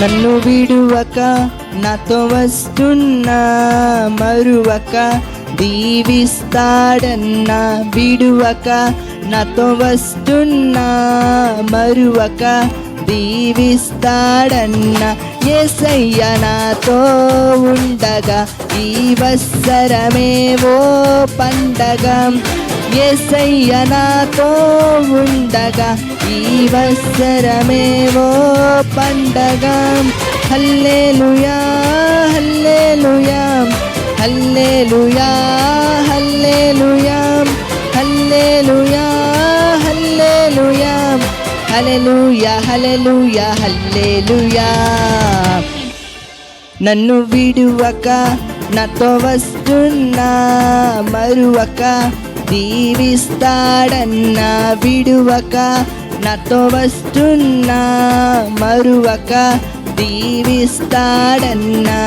నన్ను విడువక నాతో వస్తున్నా మరువక దీవిస్తాడన్నా విడువక నాతో వస్తున్నా మరువక దీవిస్తాడన్నా ఏసయ్య నాతో ఉండగా ఈ వత్సరమేవో పండగ. ఏసయ్య నాతో ఉండగా ఈ వత్సరమేవో పండగ. Hallelujah hallelujah hallelujah hallelujah hallelujah hallelujah. Hallelujah hallelujah hallelujah. నన్ను విడువక నాతో వస్తున్నా మరువక. దీవిస్తాడన్నా విడువక నాతో వస్తున్నా మరువక దీవిస్తాడన్నా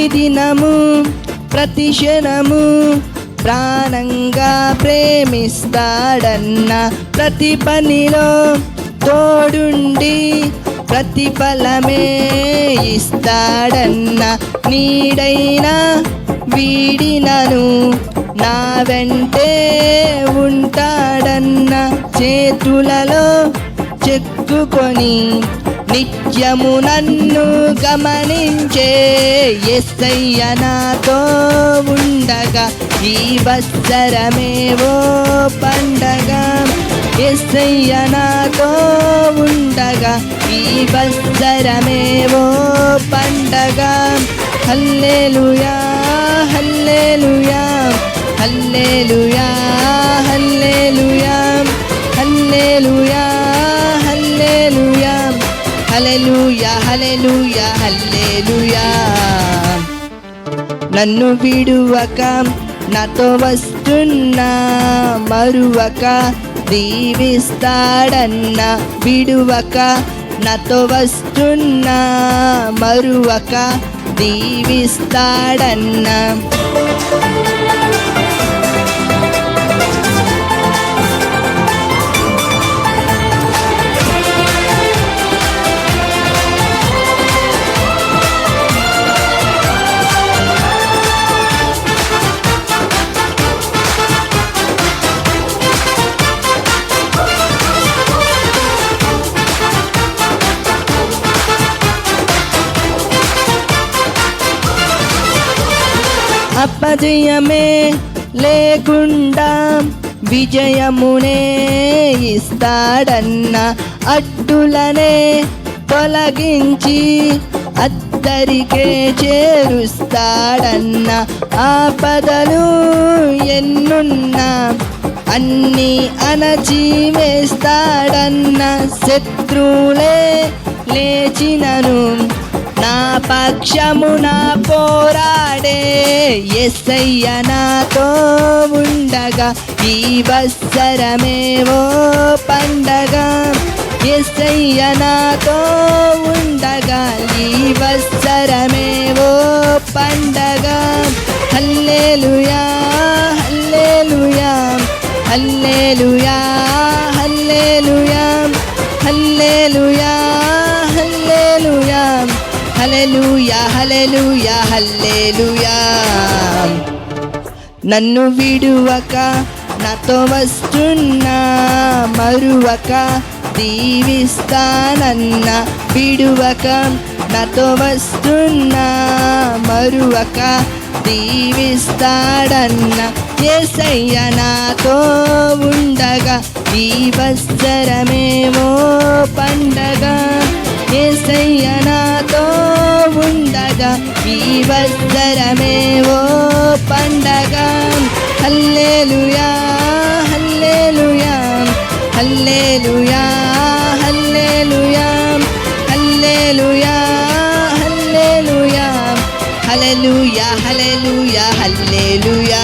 ప్రతిదినము ప్రతి క్షణము ప్రాణంగా ప్రేమిస్తాడన్న ప్రతి పనిలో తోడుండి ప్రతిఫలమే ఇస్తాడన్న నీడైనా వీడినను నా వెంటే ఉంటాడన్న చేతులలో చెక్కుకొని నిత్యము నన్ను గమనించే ఎస్సయ్య నాతో ఉండగా ఈ వత్సరమేవో పండగ. ఎస్సయ్య నాతో ఉండగా ఈ వత్సరమేవో పండగ. Hallelujah hallelujah hallelujah hallelujah hallelujah. Hallelujah hallelujah hallelujah. నన్ను విడువక నాతో వస్తున్నా మరువక దీవిస్తాడన్న విడువక నాతో వస్తున్నా మరువక దీవిస్తాడన్నా. అపజయమే లేకుండా విజయమునే ఇస్తాడన్న అడ్డులనే తొలగించి అద్దరికే చేరుస్తాడన్న ఆపదలు ఎన్నున్నా అన్ని అణచివేస్తాడన్న శత్రువులే లేచినను. నా పక్షమున పోరాడే ఎస్సయ్య నాతో ఉండగా ఈ వత్సరమేవో పండగ. ఎస్సయ్య నాతో ఉండగా ఈ వత్సరమేవో పండగ. Hallelujah hallelujah hallelujah hallelujah hallelujah. Hallelujah hallelujah hallelujah hallelujah. నన్ను విడువక నాతో వస్తున్నా మరువక దీవిస్తానన్న. విడువక నాతో వస్తున్నా మరువక దీవిస్తాడన్న. ఏసయ్య నాతో ఉండగా ఈ వస్త్రమేమో పండగ. ఏసయ్య నాతో వజ్రమేవో పండగ. Hallelujah hallelujah hallelujah hallelujah hallelujah hallelujah. Hallelujah hallelujah hallelujah.